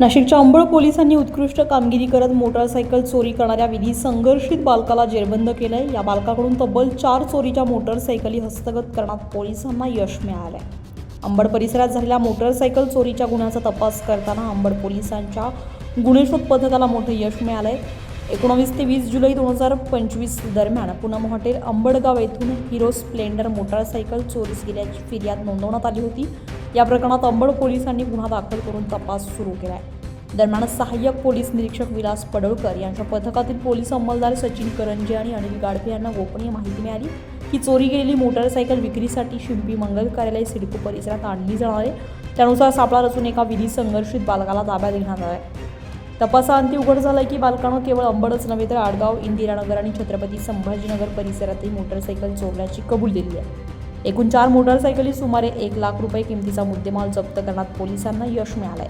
नाशिकच्या अंबळ पोलिसांनी उत्कृष्ट कामगिरी करत मोटारसायकल चोरी करणाऱ्या विधी संघर्षित बालकाला जेरबंद केलंय. या बालकाकडून तब्बल चार चोरीच्या मोटारसायकली हस्तगत करण्यात पोलिसांना यश मिळालंय. अंबड परिसरात झालेल्या मोटारसायकल चोरीच्या गुन्ह्याचा तपास करताना अंबड पोलिसांच्या गुन्हेशोध पथकाला मोठं यश मिळालंय. एकोणावीस ते वीस जुलै दोन हजार पंचवीस दरम्यान पुनम हॉटेल अंबडगाव येथून हिरो स्प्लेंडर मोटारसायकल चोरीस गेल्याची फिर्याद नोंदवण्यात आली होती. या प्रकरणात अंबड पोलिसांनी गुन्हा दाखल करून तपास सुरू केला आहे दरम्यान सहाय्यक पोलीस निरीक्षक विलास पडळकर यांच्या पथकातील पोलीस अंमलदार सचिन करंजे आणि अनिल गाडफे यांना गोपनीय माहिती मिळाली की चोरी गेलेली मोटारसायकल विक्रीसाठी शिंपी मंगल कार्यालय सिडको परिसरात आणली जाणार आहे. त्यानुसार सापळा रचून एका विधी संघर्षित बालकाला ताब्यात घेण्यात आला आहे तपासाअंती उघड झालंय की बालकानं केवळ अंबडच नव्हे तर आडगाव इंदिरानगर आणि छत्रपती संभाजीनगर परिसरातही मोटारसायकल चोरल्याची कबूल दिली आहे. एकूण चार मोटारसायकली सुमारे एक लाख रुपये किमतीचा मुद्देमाल जप्त करण्यात पोलिसांना यश मिळालंय.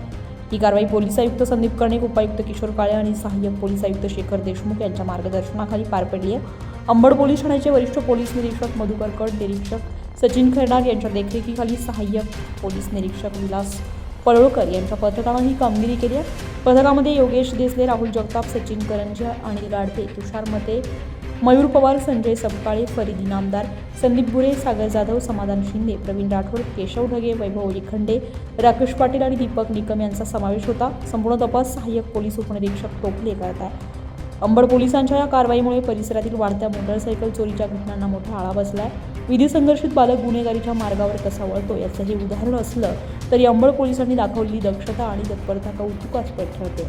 ही कारवाई पोलीस आयुक्त संदीप कर्णिक उपायुक्त किशोर काळे आणि सहाय्यक पोलीस आयुक्त शेखर देशमुख यांच्या मार्गदर्शनाखाली पार पडली आहे अंबड पोलीस ठाण्याचे वरिष्ठ पोलीस निरीक्षक मधुकर कट निरीक्षक सचिन खैरनार यांच्या देखरेखीखाली सहाय्यक पोलीस निरीक्षक विलास पळोळकर यांच्या पथकानं ही कामगिरी केली आहे. पथकामध्ये योगेश देसले राहुल जगताप सचिन करंजे अनिल गाडते तुषार मते मयूर पवार संजय सबकाळे फरीद इनामदार संदीप बुरे सागर जाधव समाधान शिंदे प्रवीण राठोड केशव ढगे वैभव लिखंडे राकेश पाटील आणि दीपक निकम यांचा समावेश होता. संपूर्ण तपास सहाय्यक पोलीस उपनिरीक्षक टोपले करत आहे. अंबड पोलिसांच्या या कारवाईमुळे परिसरातील वाढत्या मोटारसायकल चोरीच्या घटनांना मोठा आळा बसला आहे विधी संघर्षित बालक गुन्हेगारीच्या मार्गावर कसा वळतो याचं हे उदाहरण असलं तरी अंबड पोलिसांनी दाखवलेली दक्षता आणि तत्परता कौतुकास्पद ठरते?